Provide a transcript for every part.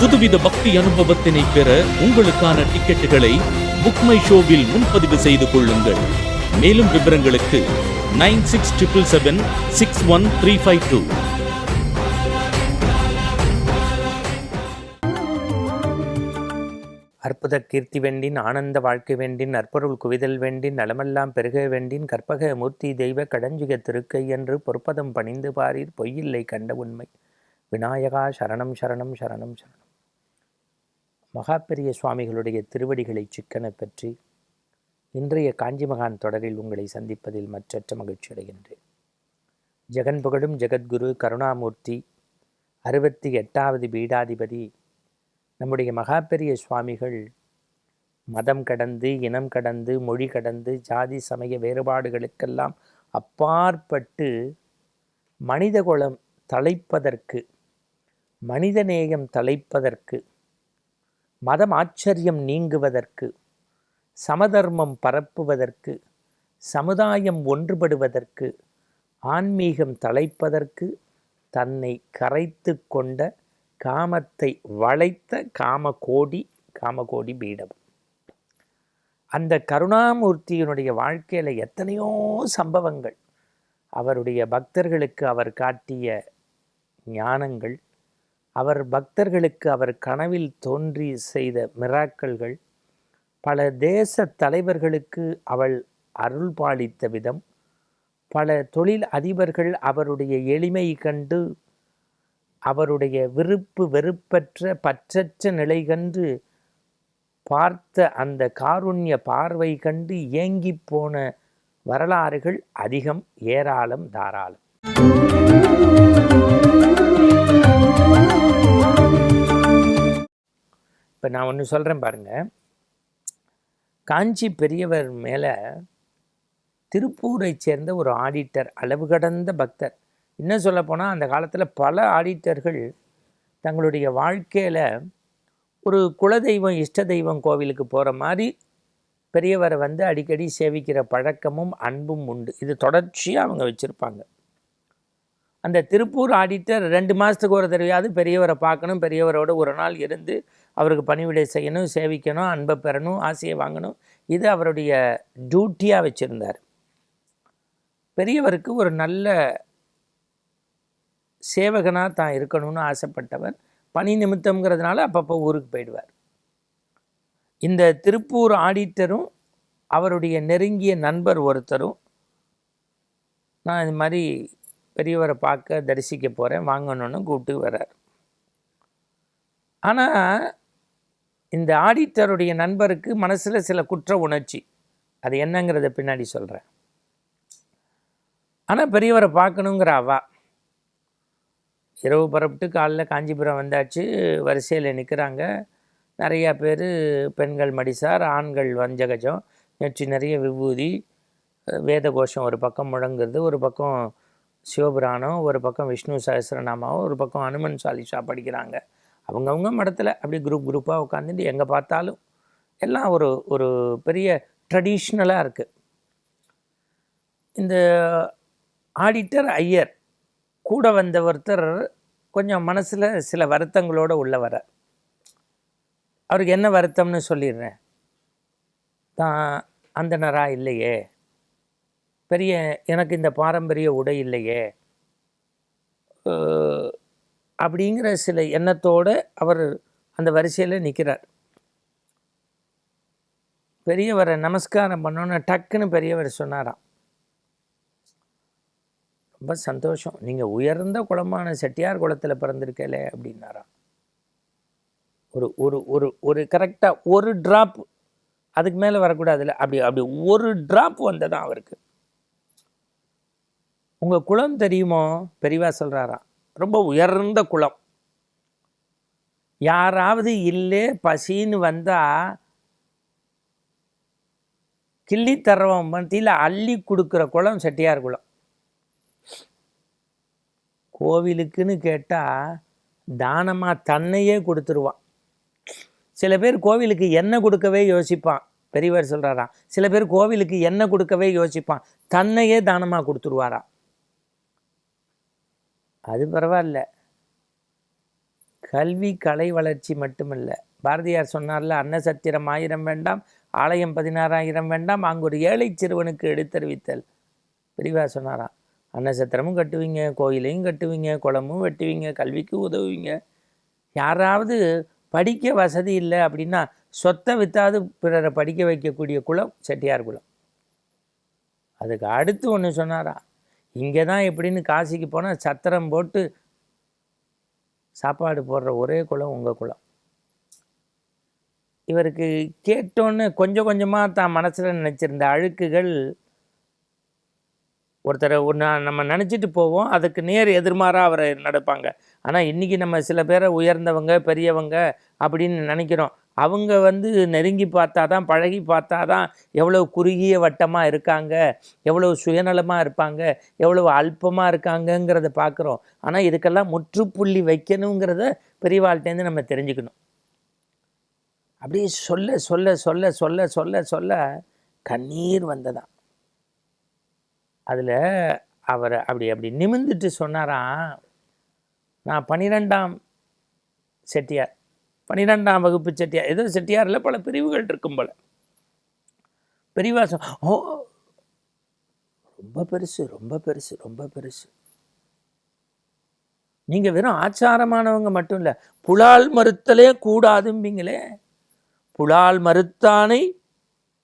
புதுவித பக்தி அனுபவத்தினை பெற உங்களுக்கான டிக்கெட்டுகளை புக்மை ஷோவில் முன்பதிவு செய்து கொள்ளுங்கள். மேலும் விவரங்களுக்கு nine six triple seven six one three five two. அற்புத கீர்த்தி வேண்டின் ஆனந்த வாழ்க்கை வேண்டின் நற்பொருள் குவிதல் வேண்டின் நலமெல்லாம் பெருக வேண்டின் கற்பக மூர்த்தி தெய்வ கடஞ்சுக திருக்கை என்று பொற்பதம் பணிந்து பாரீர் பொய்யில்லை கண்ட உண்மை. விநாயகா சரணம் சரணம் சரணம் சரணம். மகாபெரிய சுவாமிகளுடைய திருவடிகளை சிக்கன பற்றி இன்றைய காஞ்சி மகான் தொடரில் உங்களை சந்திப்பதில் மற்றற்ற மகிழ்ச்சி அடைகின்றேன். ஜெகன் புகழும் ஜெகத்குரு கருணாமூர்த்தி அறுபத்தி எட்டாவது பீடாதிபதி நம்முடைய மகாபெரிய சுவாமிகள் மதம் கடந்து இனம் கடந்து மொழி கடந்து ஜாதி சமய வேறுபாடுகளுக்கெல்லாம் அப்பாற்பட்டு மனிதகுலம் தலைப்பதற்கு மனிதநேயம் தலைப்பதற்கு மதம் ஆச்சரியம் நீங்குவதற்கு சமதர்மம் பரப்புவதற்கு சமுதாயம் ஒன்றுபடுவதற்கு ஆன்மீகம் தலைப்பதற்கு தன்னை கரைத்து கொண்ட காமத்தை வளைத்த காமகோடி காமகோடி பீடம். அந்த கருணாமூர்த்தியினுடைய வாழ்க்கையில் எத்தனையோ சம்பவங்கள் அவருடைய பக்தர்களுக்கு அவர் காட்டிய ஞானங்கள் அவர் பக்தர்களுக்கு அவர் கனவில் தோன்றி செய்த மிராக்கள்கள் பல தேச தலைவர்களுக்கு அவள் அருள் பாலித்த விதம் பல தொழில் அதிபர்கள் அவருடைய எளிமை கண்டு அவருடைய விருப்பு வெறுப்பற்ற பற்றற்ற நிலை கண்டு பார்த்த அந்த காருண்ய பார்வை கண்டு ஏங்கி போன வரலாறுகள் அதிகம் ஏராளம் தாராளம். நான் ஒன்று சொல்கிறேன் பாருங்கள் காஞ்சி பெரியவர் மேலே திருப்பூரை சேர்ந்த ஒரு ஆடிட்டர் அளவு கடந்த பக்தர். இன்னும் சொல்லப்போனால் அந்த காலத்தில் பல ஆடிட்டர்கள் தங்களுடைய வாழ்க்கையில் ஒரு குலதெய்வம் இஷ்ட தெய்வம் கோவிலுக்கு போகிற மாதிரி பெரியவரை வந்து அடிக்கடி சேவிக்கிற பழக்கமும் அன்பும் உண்டு. இது தொடர்ச்சியாக அவங்க வச்சுருப்பாங்க. அந்த திருப்பூர் ஆடிட்டர் ரெண்டு மாதத்துக்கு ஒரு தடவையாவது பெரியவரை பார்க்கணும். பெரியவரோட ஒரு நாள் இருந்து அவருக்கு பணிவிடை செய்யணும் சேவிக்கணும் அன்பை பெறணும் ஆசையை வாங்கணும். இது அவருடைய டியூட்டியாக வச்சுருந்தார். பெரியவருக்கு ஒரு நல்ல சேவகனாக தான் இருக்கணும்னு ஆசைப்பட்டவர் பணி நிமித்தம்ங்கிறதுனால அப்பப்போ ஊருக்கு போயிடுவார். இந்த திருப்பூர் ஆடிட்டரும் அவருடைய நெருங்கிய நண்பர் ஒருத்தரும் நான் இது மாதிரி பெரியவரை பார்க்க தரிசிக்க போகிறேன் வாங்கணும்னு கூப்பிட்டு வர்றார். ஆனால் இந்த ஆடிட்டருடைய நண்பருக்கு மனசில் சில குற்ற உணர்ச்சி. அது என்னங்கிறத பின்னாடி சொல்கிறேன் ஆனால் பெரியவரை பார்க்கணுங்கிற அவா. இரவு புறப்பட்டு காலைல காஞ்சிபுரம் வந்தாச்சு. வரிசையில் நிற்கிறாங்க நிறையா பேர் பெண்கள் மடிசார் ஆண்கள் வஞ்சகஜம் நெற்றி நிறைய விபூதி வேத கோஷம் ஒரு பக்கம் முழங்குறது ஒரு பக்கம் சிவபுராணம் ஒரு பக்கம் விஷ்ணு சஹஸ்ரநாமாவும் ஒரு பக்கம் அனுமன் சாலிஷா படிக்கிறாங்க. அவங்கவுங்க மடத்தில் அப்படியே குரூப் குரூப்பாக உட்காந்துட்டு எங்கே பார்த்தாலும் எல்லாம் ஒரு ஒரு பெரிய ட்ரெடிஷ்னலாக இருக்குது இந்த ஆடிட்டர் ஐயர் கூட வந்த ஒருத்தர் கொஞ்சம் மனசில் சில வருத்தங்களோட உள்ள வர. அவருக்கு என்ன வருத்தம்னு சொல்லிடுறேன். தான் அந்தனரா இல்லையே. பெரிய எனக்கு இந்த பாரம்பரிய உடை இல்லையே. அப்படிங்கிற சில எண்ணத்தோடு அவர் அந்த வரிசையில் நிற்கிறார் பெரியவரை நமஸ்காரம் பண்ணோன்னு டக்குன்னு பெரியவர் சொன்னாராம். ரொம்ப சந்தோஷம். நீங்கள் உயர்ந்த குளமான செட்டியார் குளத்தில் பிறந்திருக்கலே அப்படின்னாராம். ஒரு ஒரு ஒரு ஒரு கரெக்டாக ஒரு ட்ராப் அதுக்கு மேலே வரக்கூடாதுல்ல. அப்படி அப்படி ஒரு ட்ராப் வந்ததான் அவருக்கு. உங்கள் குளம் தெரியுமோ? பெரியவா சொல்கிறாராம் ரொம்ப உயர்ந்த குளம். யாராவது இல்லை பசின்னு வந்தால் கிள்ளி தரவன் மத்தியில் அள்ளி கொடுக்குற குளம் செட்டியார் குளம். கோவிலுக்குன்னு கேட்டால் தானமாக தன்னையே கொடுத்துருவான். சில பேர் கோவிலுக்கு எண்ணெய் கொடுக்கவே யோசிப்பான். பெரியவர் சொல்கிறாராம் சில பேர் கோவிலுக்கு எண்ணெய் கொடுக்கவே யோசிப்பான். தன்னையே தானமாக கொடுத்துருவாராம். அது பரவாயில்ல. கல்வி கலை வளர்ச்சி மட்டுமல்ல. பாரதியார் சொன்னார்ல அன்னசத்திரம் ஆயிரம் வேண்டாம் ஆலயம் பதினாறாயிரம் வேண்டாம் அங்கு ஒரு ஏழை சிறுவனுக்கு எடுத்தறிவித்தல். பிரிவா சொன்னாராம். அன்னசத்திரமும் கட்டுவீங்க கோயிலையும் கட்டுவீங்க குளமும் வெட்டுவீங்க கல்விக்கு உதவுவீங்க. யாராவது படிக்க வசதி இல்லை அப்படின்னா சொத்தை விற்றாது பிறரை படிக்க வைக்கக்கூடிய குலம் செட்டியார் குலம் அதுக்கு அடுத்து ஒன்று சொன்னாரா இங்கே தான் எப்படின்னு காசிக்கு போனால் சத்திரம் போட்டு சாப்பாடு போடுற ஒரே குளம் உங்கள் குலம். இவருக்கு கேட்டோன்னு கொஞ்சம் கொஞ்சமாக தான் மனசில் நினச்சிருந்த அழுக்குகள் ஒருத்தரை ஒன்று நம்ம நினச்சிட்டு போவோம் அதுக்கு நேர் எதிர்மாறாக அவரை நடப்பாங்க. ஆனால் இன்றைக்கி நம்ம சில பேரை உயர்ந்தவங்க பெரியவங்க அப்படின்னு நினைக்கிறோம். அவங்க வந்து நெருங்கி பார்த்தா தான் பழகி பார்த்தா தான் எவ்வளோ குறுகிய வட்டமாக இருக்காங்க எவ்வளோ சுயநலமாக இருப்பாங்க எவ்வளோ அல்பமாக இருக்காங்கங்கிறத பார்க்குறோம். ஆனால் இதுக்கெல்லாம் முற்றுப்புள்ளி வைக்கணுங்கிறத பெரியவாழ்கிட்டேருந்து நம்ம தெரிஞ்சுக்கணும். அப்படியே சொல்ல சொல்ல சொல்ல சொல்ல சொல்ல சொல்ல கண்ணீர் வந்ததான் அதில் அவர் அப்படி அப்படி நிமிந்துட்டு சொன்னாராம் நான் பன்னிரெண்டாம் செட்டியார். பன்னிரெண்டாம் வகுப்பு செட்டியார் ஏதோ செட்டியாரில் பல பிரிவுகள் இருக்கும் போல. பெரியவா ஓ ரொம்ப பெருசு ரொம்ப பெருசு ரொம்ப பெருசு. நீங்கள் வெறும் ஆச்சாரமானவங்க மட்டும் இல்லை புலால் மறுத்தலே கூடாதும்பீங்களே. புலால் மறுத்தானை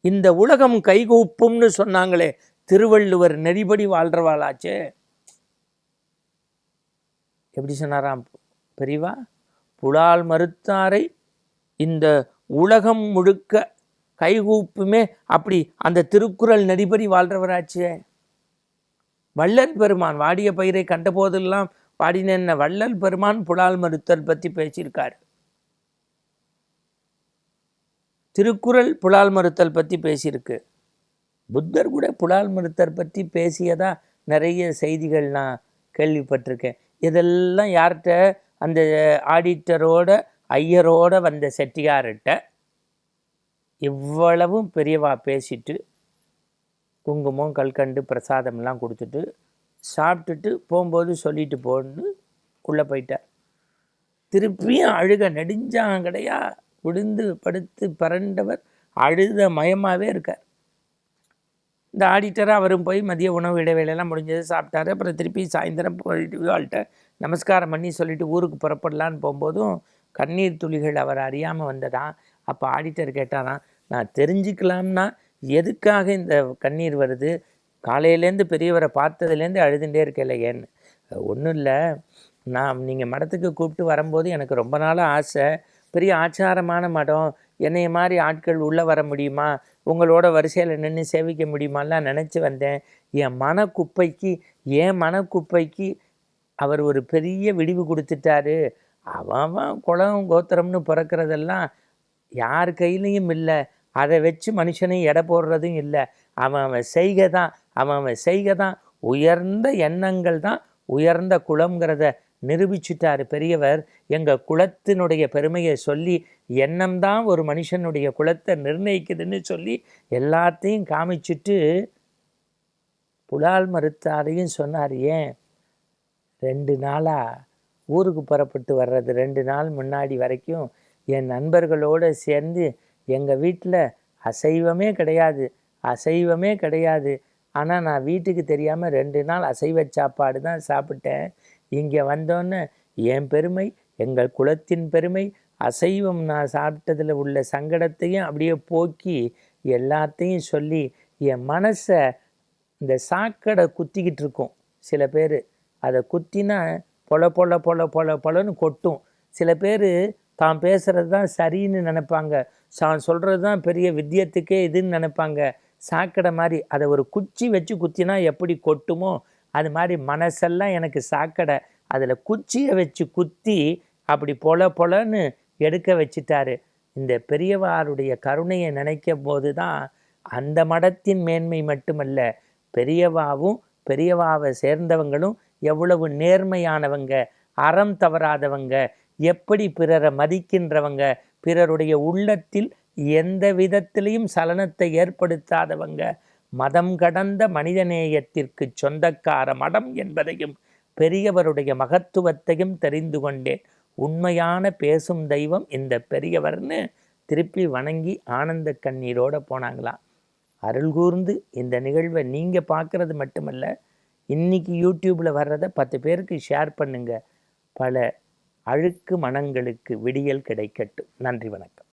இந்த உலகம் கைகூப்பும்னு சொன்னாங்களே திருவள்ளுவர் நெறிபடி வாழ்றவாளாச்சே. எப்படி சொன்னாராம்? பெரியவா? புலால் மறுத்தாரை இந்த உலகம் முழுக்க கைகூப்புமே அப்படி அந்த திருக்குறள் நடிபடி வாழ்றவராச்சே. வள்ளல் பெருமான் வாடிய பயிரை கண்ட போதெல்லாம் பாடின வள்ளல் பெருமான் புலால் மறுத்தல் பற்றி பேசியிருக்காரு. திருக்குறள் புலால் மறுத்தல் பற்றி பேசியிருக்கு. புத்தர் கூட புலால் மறுத்தல் பற்றி பேசியதா நிறைய செய்திகள் நான் கேள்விப்பட்டிருக்கேன். இதெல்லாம் யார்கிட்ட அந்த ஆடிட்டரோட ஐயரோட வந்த செட்டியார்கிட்ட இவ்வளவும் பெரியவா பேசிட்டு குங்குமம் கல்கண்டு பிரசாதம்லாம் கொடுத்துட்டு சாப்பிட்டுட்டு போகும்போது சொல்லிட்டு போன்னு உள்ளே போயிட்டார். திருப்பியும் அழுக நெடுஞ்சாங்கடையா விழுந்து படுத்து பரண்டவர் அழுத மயமாகவே இருக்கார். இந்த ஆடிட்டராக அவரும் போய் மதிய உணவு இடைவேளையெல்லாம் முடிஞ்சது சாப்பிட்டாரு. அப்புறம் திருப்பி சாயந்தரம் போயிட்டு வாழ்கிட்ட நமஸ்காரம் பண்ணி சொல்லிட்டு ஊருக்கு புறப்படலான்னு போகும்போதும் கண்ணீர் துளிகள் அவர் அறியாமல் வந்ததா? அப்போ ஆடிட்டர் கேட்டாராம் நான் தெரிஞ்சுக்கலாம்னா எதுக்காக இந்த கண்ணீர் வருது? காலையிலேருந்து பெரியவரை பார்த்ததுலேருந்து அழுதுண்டே இருக்கல ஏன்னு ஒன்றும் இல்லை. நான் நீங்கள் மடத்துக்கு கூப்பிட்டு வரும்போது எனக்கு ரொம்ப நாளாக ஆசை. பெரிய ஆச்சாரமான மடம். என்னைய மாதிரி ஆட்கள் உள்ளே வர முடியுமா? உங்களோட வரிசையில் நின்று சேவிக்க முடியுமாலாம் நினச்சி வந்தேன். என் மனக்குப்பைக்கு என் மனக்குப்பைக்கு அவர் ஒரு பெரிய விடிவு கொடுத்துட்டாரு. அவன் அவன் குளம் கோத்திரம்னு பிறக்கிறதெல்லாம் யார் கையிலையும் இல்லை. அதை வச்சு மனுஷனை எடை போடுறதும் இல்லை. அவன் அவன் செய்கை தான். அவன் அவன் செய்கை தான். உயர்ந்த எண்ணங்கள் தான் உயர்ந்த குளம்ங்கிறத நிரூபிச்சுட்டார் பெரியவர். எங்கள் குலத்தினுடைய பெருமையை சொல்லி எண்ணம் தான் ஒரு மனுஷனுடைய குலத்தை நிர்ணயிக்குதுன்னு சொல்லி எல்லாத்தையும் காமிச்சிட்டு புலால் மறுத்தாரையும் சொன்னார். ஏன்? ரெண்டு நாளாக ஊருக்கு புறப்பட்டு வர்றது ரெண்டு நாள் முன்னாடி வரைக்கும் என் நண்பர்களோடு சேர்ந்து எங்கள் வீட்டில் அசைவமே கிடையாது அசைவமே கிடையாது. ஆனால் நான் வீட்டுக்கு தெரியாமல் ரெண்டு நாள் அசைவ சாப்பாடு தான் சாப்பிட்டேன். இங்கே வந்தோன்னே என் பெருமை எங்கள் குலத்தின் பெருமை அசைவம் நான் சாப்பிட்டதில் உள்ள சங்கடத்தையும் அப்படியே போக்கி எல்லாத்தையும் சொல்லி என் மனசை இந்த சாக்கடை குத்திக்கிட்டு இருக்கும். சில பேர் அதை குத்தினா பொல பொல பொல பொல பொலன்னு கொட்டும். சில பேர் தான் பேசுகிறது தான் சரின்னு நினைப்பாங்க. தான் சொல்கிறது தான் பெரிய வித்தியத்துக்கே இதுன்னு நினைப்பாங்க. சாக்கடை மாதிரி அதை ஒரு குச்சி வச்சு குத்தினா எப்படி கொட்டுமோ அது மாதிரி மனசெல்லாம் எனக்கு சாக்கடை. அதில் குச்சியை வச்சு குத்தி அப்படி பொல பொலன்னு எடுக்க வச்சிட்டாரு. இந்த பெரியவாருடைய கருணையை நினைக்கும் போது தான் அந்த மடத்தின் மேன்மை மட்டுமல்ல பெரியவாவும் பெரியவாவை சேர்ந்தவங்களும் எவ்வளவு நேர்மையானவங்க அறம் தவறாதவங்க எப்படி பிறரை மதிக்கின்றவங்க பிறருடைய உள்ளத்தில் எந்த விதத்திலையும் சலனத்தை ஏற்படுத்தாதவங்க மதம் கடந்த மனிதநேயத்திற்கு சொந்தக்கார மடம் என்பதையும் பெரியவருடைய மகத்துவத்தையும் தெரிந்து கொண்டேன். உண்மையான பேசும் தெய்வம் இந்த பெரியவர்னு திருப்பி வணங்கி ஆனந்த கண்ணீரோடு போனாங்களாம். அருள் கூர்ந்து இந்த நிகழ்வை நீங்கள் பார்க்குறது மட்டுமல்ல இன்னைக்கு யூடியூப்பில் வர்றதை பத்து பேருக்கு ஷேர் பண்ணுங்கள் பல அழுக்கு மனங்களுக்கு விடியல் கிடைக்கட்டும். நன்றி வணக்கம்.